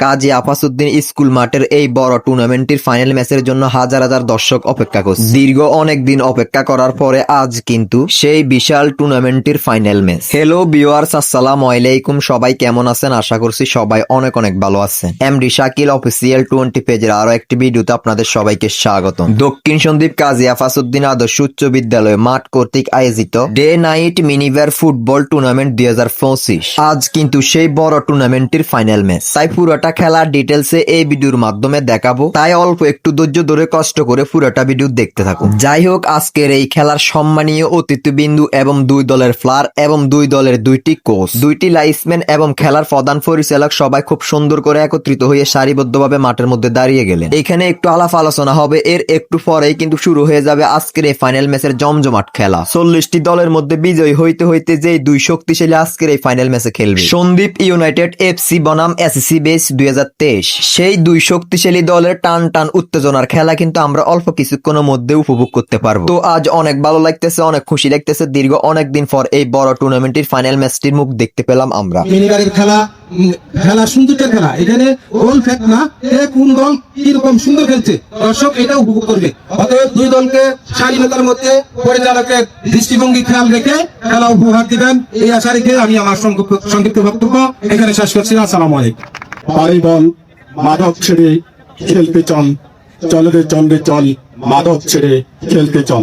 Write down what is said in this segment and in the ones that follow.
কাজী আফাসুদ্দিন school মাঠের এই বড় টুর্নামেন্টের ফাইনাল ম্যাচের জন্য হাজার হাজার দর্শক অপেক্ষা করছে। দীর্ঘ অনেক দিন অপেক্ষা করার পরে আজ কিন্তু সেই বিশাল টুর্নামেন্টের ফাইনাল ম্যাচ। হ্যালো ভিউয়ার্স আসসালাম আলাইকুম। সবাই কেমন আছেন? আশা করছি সবাই অনেক অনেক ভালো আছেন। এমডি শাকিল অফিসিয়াল টোয়েন্টি পেজের আরও একটি ভিডিওতে আপনাদের সবাইকে স্বাগত দক্ষিণ সন্দীপ কাজী আফাসুদ্দিন আদর্শ উচ্চ বিদ্যালয় মাঠ কর্তৃক আয়োজিত ডে নাইট মিনিভার ফুটবল টুর্নামেন্ট দুই আজ কিন্তু সেই বড় টুর্নামেন্টের ফাইনাল ম্যাচ। তাই খেলার ডিটেলসে এই ভিডিওর মাধ্যমে দেখাবো। তাই অল্প একটু ধৈর্য ধরে কষ্ট করে পুরোটা ভিডিও দেখতে থাকুন। যাই হোক, আজকের এই খেলার সম্মানীয় অতিথিবিন্দু এবং দুই দলের ফ্লার এবং দুই দলের দুইটি কোচ দুইটি লাইসম্যান এবং খেলার প্রধান পরিচালক সবাই খুব সুন্দর করে একত্রিত হয়ে সারিবদ্ধভাবে মাঠের মধ্যে দাঁড়িয়ে গেলেন। এখানে একটু আলাপ আলোচনা হবে, এর একটু পরেই কিন্তু শুরু হয়ে যাবে আজকের এই ফাইনাল ম্যাচের জমজমাট খেলা। চল্লিশটি দলের মধ্যে বিজয়ী হইতে হইতে যে দুই শক্তিশালী আজকের এই ফাইনাল ম্যাচে খেলবে। সন্দীপ ইউনাইটেড এফসি বনাম এসএসসি বেস সেই দুই শক্তিশালী দলের টান টান উত্তেজনার খেলা কিন্তু আমরা অল্প কিছুক্ষণের মধ্যে উপভোগ করতে পারব। তো আজ অনেক ভালো লাগতেছে, অনেক খুশি লাগতেছে। দীর্ঘ অনেক দিন পর এই বড় টুর্নামেন্টের ফাইনাল ম্যাচটির মুখ দেখতে পেলাম আমরা। খেলা খেলা খেলা। এখানে গোল ফেক না কোন দল কীরকম সুন্দর খেলছে? দর্শক এটা উপভোগ করবে। অতএব দুই দলকে স্বাধীনতার মধ্যে পরিচালকের দৃষ্টিভঙ্গি খেয়াল রেখে খেলা উপহার দিবেন। এই আশা রেখে আমি আমার সংক্ষিপ্ত বক্তব্য এখানে শেষ করছি। আসসালামু আলাইকুম। বল মাদক ছেড়ে খেলতে চল। চলরে চলরে চল মাদক ছেড়ে খেলতে চল।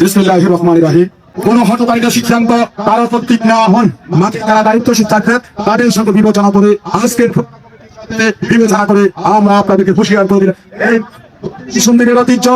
বিসমুল্লাহ রহমান রাহিম। কোন হটকারিতা সিদ্ধান্ত কারও কর্তৃক নেওয়া হন। মাঠে তারা দায়িত্বশীল থাকবেন তাদের সঙ্গে বিবেচনা করে আজকের বিবেচনা করে আমরা আপনাদেরকে হুঁশিয়ার করে দিলাম। এই সুন্দরের ঐতিহ্য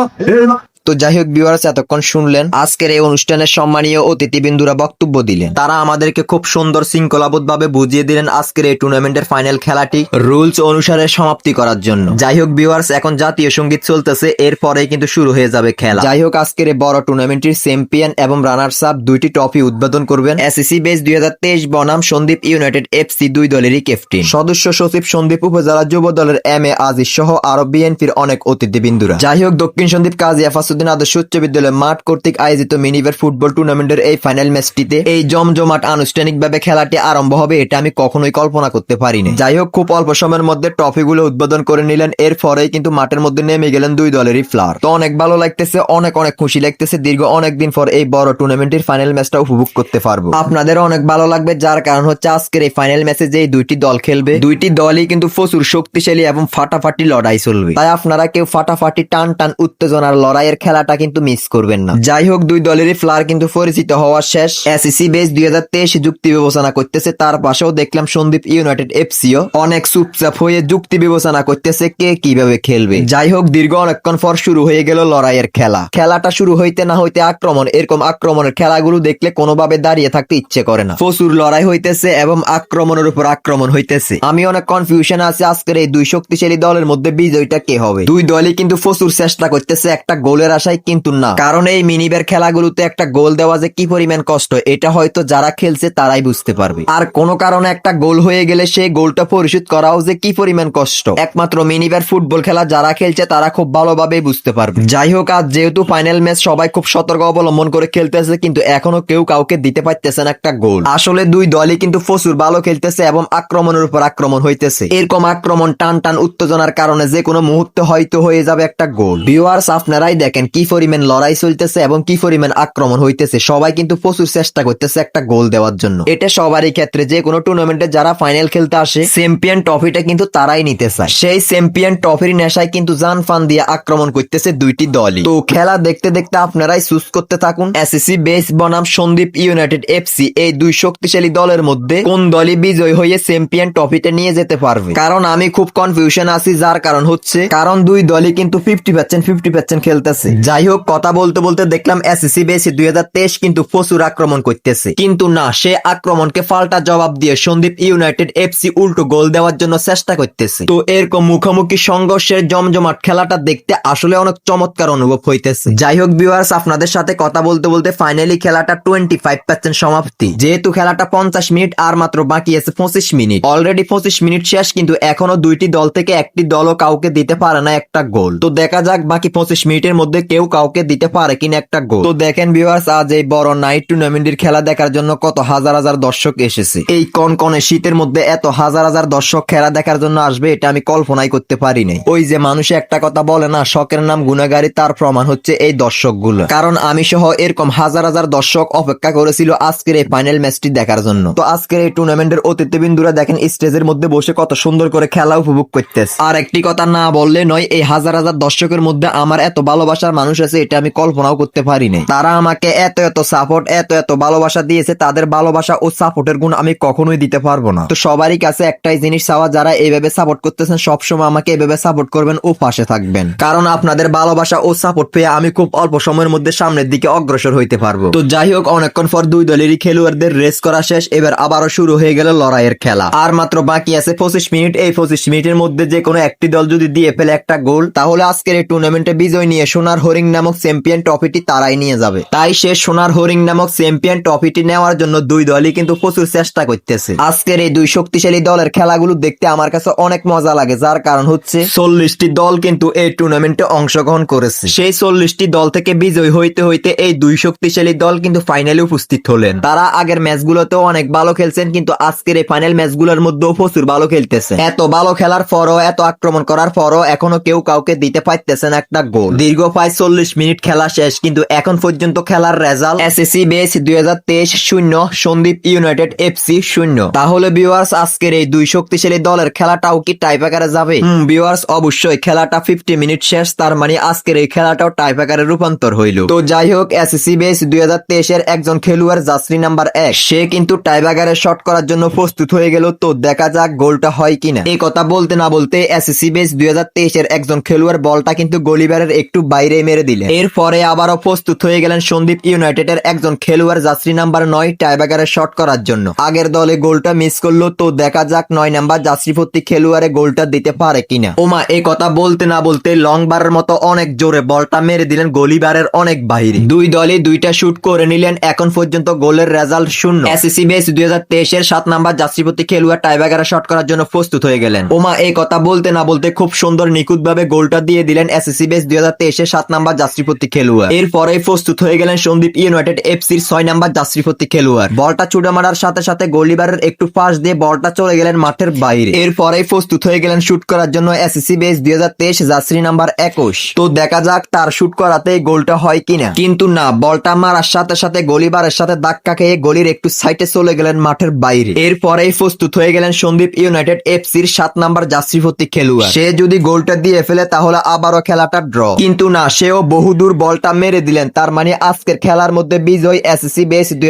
তো যাই হোক ভিউয়ার্স এতক্ষণ শুনলেন। আজকের এই অনুষ্ঠানের সম্মানীয় অতিথিবৃন্দুরা বক্তব্য দিলেন। তারা আমাদেরকে খুব সুন্দর শৃঙ্খলাবোধ ভাবে বুঝিয়ে দিলেন আজকের এই টুর্নামেন্টের ফাইনাল খেলাটি রুলস অনুসারে সমাপ্তি করার জন্য। যাই হোক ভিউয়ার্স এখন জাতীয় সংগীত চলতেছে এরপরে কিন্তু শুরু হয়ে যাবে খেলা। যাই হোক, আজকের এই বড় টুর্নামেন্টের চ্যাম্পিয়ন এবং রানার্স আপ দুইটি ট্রফি উদ্বোধন করবেন এসএসসি বেস দুই হাজার তেইশ বনাম সন্দীপ ইউনাইটেড এফসি দুই দলেরই ক্যাপ্টেন সদস্য সচিব সন্দীপ উপজেলা যুব দলের এম এ আজিজ সহ আরব বিএনপির অনেক অতিথিবৃন্দুরা। যাই হোক, দক্ষিণ সন্দীপ কাজী আফাসুদ্দিন আদর্শ উচ্চ বিদ্যালয় মাঠ কর্তৃক আয়োজিত মিনিভার ফুটবল টুর্নামেন্টের এই ফাইনাল ম্যাচটিতে এই জমজমাট আনুষ্ঠানিকভাবে খেলাটি আরম্ভ হবে, এটা আমি কখনোই কল্পনা করতে পারিনি। যাই হোক, খুব অল্প সময়ের মধ্যে ট্রফিগুলো উদ্বোধন করে নিলেন এর এরপরেই কিন্তু মাঠের মধ্যে নেমে গেলেন দুই দলেরই ফ্লার। তো অনেক ভালো লাগতেছে, অনেক অনেক খুশি লাগতেছে, দীর্ঘ অনেক দিন পর এই বড় টুর্নামেন্টের ফাইনাল ম্যাচটা উপভোগ করতে পারব। আপনাদের অনেক ভালো লাগবে, যার কারণ হচ্ছে আজকের এই ফাইনাল ম্যাচে যে দুইটি দল খেলবে, দুইটি দলই কিন্তু প্রচুর শক্তিশালী এবং ফাটাফাটি লড়াই চলবে। তাই আপনারা কেউ ফাটাফাটি টান টান উত্তেজনার লড়াইয়ের খেলাটা কিন্তু মিস করবেন না। যাই হোক দুই দলেরই ফ্লার কিন্তু পরিচিত হওয়া শেষ। এসিসি বেস দুই হাজার তেইশ যুক্তি বিবেচনা করতেছে, তার পাশেও দেখলাম সন্দীপ ইউনাইটেড এফসিও অনেক চুপচাপ হয়ে যুক্তি বিবেচনা করতেছে কে কীভাবে খেলবে। যাই হোক দীর্ঘ অনেকক্ষণ পর শুরু হয়ে গেল লড়াইয়ের খেলা। খেলাটা শুরু হইতে না হইতে আক্রমণ, এরকম আক্রমণের খেলাগুলো দেখলে কোনোভাবে দাঁড়িয়ে থাকতে ইচ্ছে করে না। প্রচুর লড়াই হইতেছে এবং আক্রমণের উপর আক্রমণ হইতেছে। আমি অনেক কনফিউশন আছে, আজকের এই দুই শক্তিশালী দলের মধ্যে বিজয়টা কে হবে? দুই দলই কিন্তু প্রচুর চেষ্টা করতেছে, একটা গোলের আশায় কিন্তু না। কারণ এই মিনিবের খেলাগুলোতে একটা গোল দেওয়া যে কি পরিমাণ কষ্ট, এটা হয়তো যারা খেলছে তারাই বুঝতে পারবে। আর কোনো কারণে একটা গোল হয়ে গেলে সেই গোলটা পরিশোধ করাও যে কি পরিমাণ কষ্ট। একমাত্র মিনিবের ফুটবল খেলা যারা খেলছে তারা খুব ভালোভাবে বুঝতে পারবে। যাই হোক, আজ যেহেতু ফাইনাল ম্যাচ, সবাই খুব সতর্ক অবলম্বন করে খেলতেছে, কিন্তু এখনও কেউ কাউকে দিতে পারতেছে না একটা গোল। আসলে দুই দলই কিন্তু প্রচুর ভালো খেলতেছে এবং আক্রমণের উপর আক্রমণ হইতেছে। এরকম আক্রমণ, টান টান, উত্তেজনার কারণে যে কোনো মুহূর্তে হয়তো হয়ে যাবে একটা গোল। ভিউয়ার্স আপনারাই দেখেন কি পরিমাণ লড়াই চলতেছে এবং কি পরিমাণ আক্রমণ হইতেছে। সবাই কিন্তু প্রচুর চেষ্টা করতেছে একটা গোল দেওয়ার জন্য। এটা সবারই ক্ষেত্রে যে কোনো টুর্নামেন্টে যারা ফাইনাল খেলতে আসে চ্যাম্পিয়ন ট্রফিটা কিন্তু তারাই নিতে চায়। সেই চ্যাম্পিয়ন ট্রফির নেশায় কিন্তু জান ফান দিয়ে আক্রমণ করতেছে দুইটি দলই। তো খেলা দেখতে দেখতে আপনারাই চুজ করতে থাকুন। এসএসসি বেস বনাম সন্দীপ ইউনাইটেড এফসি এই দুই শক্তিশালী দলের মধ্যে কোন দলই বিজয় হয়ে চ্যাম্পিয়ন ট্রফিটা নিয়ে যেতে পারবে? কারণ আমি খুব কনফিউশন আছি, যার কারণ হচ্ছে, কারণ দুই দলই কিন্তু ফিফটি পার্সেন্ট ফিফটি পার্সেন্ট খেলতেছে। যাই হোক কথা বলতে বলতে দেখলাম এসএসসি বেসি দুই হাজার তেইশ কিন্তু প্রচুর আক্রমণ করতেছে। কিন্তু না, সে আক্রমণকে পাল্টা জবাব দিয়ে সন্দীপ ইউনাইটেড এফসি উল্টো গোল দেওয়ার জন্য চেষ্টা করতেছে। তো এরকম মুখোমুখি সংঘর্ষের জমজমাট খেলাটা দেখতে আসলে অনেক চমৎকার অনুভব হইতেছে। যাই হোক ভিউয়ার্স আপনাদের সাথে কথা বলতে বলতে ফাইনালি খেলাটা টোয়েন্টি ফাইভ পার্সেন্ট সমাপ্তি। যেহেতু খেলাটা পঞ্চাশ মিনিট আর মাত্র বাকি আছে পঁচিশ মিনিট। অলরেডি পঁচিশ মিনিট শেষ, কিন্তু এখনও দুইটি দল থেকে একটি দলও কাউকে দিতে পারে না একটা গোল। তো দেখা যাক বাকি পঁচিশ মিনিটের মধ্যে কেউ কাউকে দিতে পারে কিনা একটা গোল। তো দেখেন ভিউয়ার্স আজ এই বড় নাইট টুর্নামেন্টের খেলা দেখার জন্য কত হাজার হাজার দর্শক এসেছে। এই কনকনে শীতের মধ্যে এত হাজার হাজার দর্শক খেলা দেখার জন্য আসবে, এটা আমি কল্পনাই করতে পারি নাই। ওই যে মানুষে একটা কথা বলে না, শখের নাম গুণাগারি, তার প্রমাণ হচ্ছে এই দর্শকগুলো। কারণ আমি সহ এরকম হাজার হাজার দর্শক অপেক্ষা করেছিল আজকের এই ফাইনাল ম্যাচটি দেখার জন্য। তো আজকের এই টুর্নামেন্টের অতিথিবৃন্দুরা দেখেন স্টেজের মধ্যে বসে কত সুন্দর করে খেলা উপভোগ করতেছে। আর একটি কথা না বললে নয়, এই হাজার হাজার দর্শকের মধ্যে আমার এত ভালোবাসার মানুষ আছে, এটা আমি কল্পনাও করতে পারি নাই। তারা আমাকে এত এত সাপোর্ট এত এত ভালোবাসা দিয়েছে, তাদের ভালোবাসা ও সাপোর্টের গুণ আমি কখনোই দিতে পারব না। তো সবারই কাছে একটাই জিনিস চাওয়া, যারা এইভাবে সাপোর্ট করতেছেন, সবসময় আমাকে এভাবে সাপোর্ট করবেন ও পাশে থাকবেন। কারণ আপনাদের ভালোবাসা ও সাপোর্ট পেয়ে আমি খুব অল্প সময়ের মধ্যে সামনের দিকে অগ্রসর হইতে পারব। তো যাই হোক, অনেকক্ষণ পর দুই দলেরই খেলোয়াড়দের রেস করা শেষ, এবার আবারও শুরু হয়ে গেল লড়াইয়ের খেলা। আর মাত্র বাকি আছে পঁচিশ মিনিট, এই পঁচিশ মিনিটের মধ্যে যে কোনো একটি দল যদি দিয়ে ফেলে একটা গোল, তাহলে আজকের এই টুর্নামেন্টে বিজয় নিয়ে সোনার হরিং নামক চ্যাম্পিয়ন ট্রফিটি তারাই নিয়ে যাবে। তাই সে সোনার হরিং নামক চ্যাম্পিয়ন ট্রফিটি নেওয়ার জন্য দুই দলই কিন্তু প্রচুর চেষ্টা করতেছে। আজকের এই দুই শক্তিশালী দলের খেলাগুলো দেখতে আমার কাছে অনেক মজা লাগে, যার কারণ হচ্ছে চল্লিশটি দল কিন্তু এই টুর্নামেন্টে অংশগ্রহণ করেছে। সেই চল্লিশটি দল থেকে বিজয় হইতে হইতে এই দুই শক্তিশালী দল কিন্তু ফাইনালে উপস্থিত হলেন। তারা আগের ম্যাচগুলোতেও অনেক ভালো খেলছেন, কিন্তু আজকের এই ফাইনাল ম্যাচগুলোর মধ্যেও প্রচুর ভালো খেলতেছে। এত ভালো খেলার পরও, এত আক্রমণ করার পরও এখনও কেউ কাউকে দিতে পারতেছেন একটা গোল। দীর্ঘ প্রায় চল্লিশ মিনিট খেলা শেষ, কিন্তু এখন পর্যন্ত খেলার রেজাল্ট এসএসসি বেস দুই হাজার তেইশ শূন্য, সন্দীপ ইউনাইটেড এফসি শূন্য। তাহলে ভিউয়ার্স আজকের এই দুই শক্তিশালী দলের খেলাটাও কি টাইপাকারে যাবে? ভিউয়ার্স অবশ্যই খেলাটা ফিফটি মিনিট শেষ, তার মানে আজকের এই খেলাটাও টাইপাকারে রূপান্তর হইল। তো যাই হোক এস এসএসসি বেস দুই হাজার তেইশের একজন খেলোয়াড় জাসরি নাম্বার এক, সে কিন্তু টাইবাগারে শট করার জন্য প্রস্তুত হয়ে গেল, তো দেখা যাক গোলটা হয় কিনা। এই কথা বলতে না বলতে এস এসএসসি বেস দুই হাজার তেইশের একজন খেলোয়াড় বলটা কিন্তু গলিবারের একটু বাইরে মেরে দিলেন। এরপরে আবারও প্রস্তুত হয়ে গেলেন সন্দীপ ইউনাইটেডের একজন খেলোয়াড় জাসরি নাম্বার নয় টাইবাগারে শট করার জন্য। আগের দলে গোলটা মিস করল, তো দেখা যাক নয় নাম্বার জাসরিপত্তি খেলোয়াড়ে গোলটা দিতে পারে কিনা। ওমা এই কথা বলতে না বলতে লং বারের মতো অনেক জোরে বলটা মেরে দিলেন গলিবারের অনেক বাইরে দুই দলই দুইটা শুট করে নিলেন, এখন পর্যন্ত গোলের রেজাল্ট শূন্য। এসএসসি বেস দুই হাজার তেইশের সাত নাম্বার যাত্রীপতি খেলোয়াড় টাইবাগারে শট করার জন্য প্রস্তুত হয়ে গেলেন। ওমা এই কথা বলতে না বলতে খুব সুন্দর নিখুঁত ভাবে গোলটা দিয়ে দিলেন এসএসসি বেস দুই হাজার তেইশের সাত নাম্বার যাত্রীপতি খেলোয়াড়। এরপরে প্রস্তুত হয়ে গেলেন সন্দীপ ইউনাইটেড এফসির ছয় নাম্বার যাত্রীপতি খেলোয়াড়। বলটা ছুটে মারার সাথে সাথে গোলিবারের একটু পাশ দিয়ে বলটা চলে গেলেন মাঠের বাইরে। এরপরে প্রস্তুত হয়ে গেলেন শুট করার জন্য এসএসসি বেস দুই হাজার তেইশ যাত্রী নাম্বার একুশ। তো দেখা যাক তার শুট করাতে গোলটা হয় কিনা। কিন্তু না, বলটা মারার সাথে সাথে গলিবারের সাথে ধাক্কা খেয়ে গলির একটু সাইটে চলে গেলেন মাঠের বাইরে। এরপরেই প্রস্তুত হয়ে গেলেন সন্দীপ ইউনাইটেড এফসির সাত নাম্বার যাত্রীভর্তি খেলোয়াড়। সে যদি গোলটা দিয়ে ফেলে তাহলে আবারও খেলাটা ড্র। কিন্তু না সেও বহুদূর বলটা মেরে দিলেন, তার মানে আজকের খেলার মধ্যে বিজয় এসএসসি বেস দুই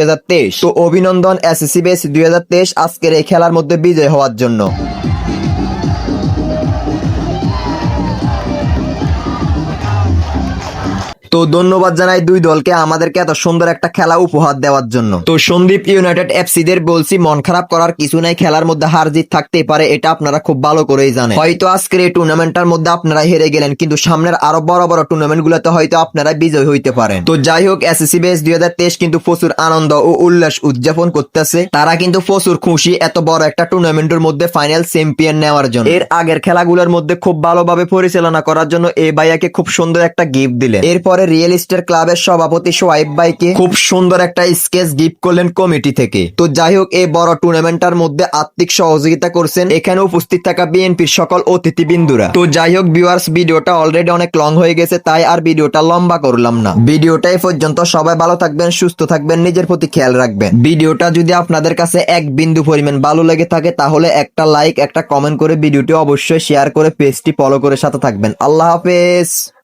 তো অভিনন্দন এসএসসি বেস দুই হাজার তেইশ আজকের এই খেলার মধ্যে বিজয় হওয়ার জন্য। তো ধন্যবাদ জানাই দুই দলকে আমাদেরকে এত সুন্দর একটা খেলা উপহার দেওয়ার জন্য। তো সন্দীপ ইউনাইটেড এফসি দের বলছি, মন খারাপ করার কিছু নাই, খেলার মধ্যে হার জিত থাকতেই পারে, এটা আপনারা খুব ভালো করেই জানেন। হয়তো আজকের এই টুর্নামেন্টটার মধ্যে আপনারা হেরে গেলেন, কিন্তু সামনের আরও বড় বড় টুর্নামেন্ট গুলোতে হয়তো আপনারা বিজয় হইতে পারেন। তো যাই হোক এস এসএসসি বেস দুই হাজার তেইশ কিন্তু প্রচুর আনন্দ ও উল্লাস উদযাপন করতেছে। তারা কিন্তু প্রচুর খুশি এত বড় একটা টুর্নামেন্টের মধ্যে ফাইনাল চ্যাম্পিয়ন নেওয়ার জন্য। এর আগের খেলাগুলোর মধ্যে খুব ভালোভাবে পরিচালনা করার জন্য এই ভাইয়াকে খুব সুন্দর একটা গিফট দিলেন। এরপরে রিয়েল স্টেট ক্লাবের সভাপতি সোয়াইব ভাইকে খুব সুন্দর একটা স্কেচ গিফট করলেন কমিটি থেকে। তো যাই হোক, এই বড় টুর্নামেন্টটার মধ্যে আর্থিক সহযোগিতা করছেন এখানে উপস্থিত থাকা বিএনপির সকল অতিথিবৃন্দুরা। তো যাই হোক ভিউয়ার্স ভিডিওটা অলরেডি অনেক লং হয়ে গেছে, তাই আর ভিডিওটা লম্বা করলাম না। ভিডিওটা এই পর্যন্ত, সবাই ভালো থাকবেন, সুস্থ থাকবেন, নিজের প্রতি খেয়াল রাখবেন। ভিডিওটা যদি আপনাদের কাছে এক বিন্দু পরিমাণ ভালো লেগে থাকে, তাহলে একটা লাইক একটা কমেন্ট করে ভিডিওটি অবশ্যই শেয়ার করে পেজটি ফলো করে সাথে থাকবেন। আল্লাহ হাফেজ!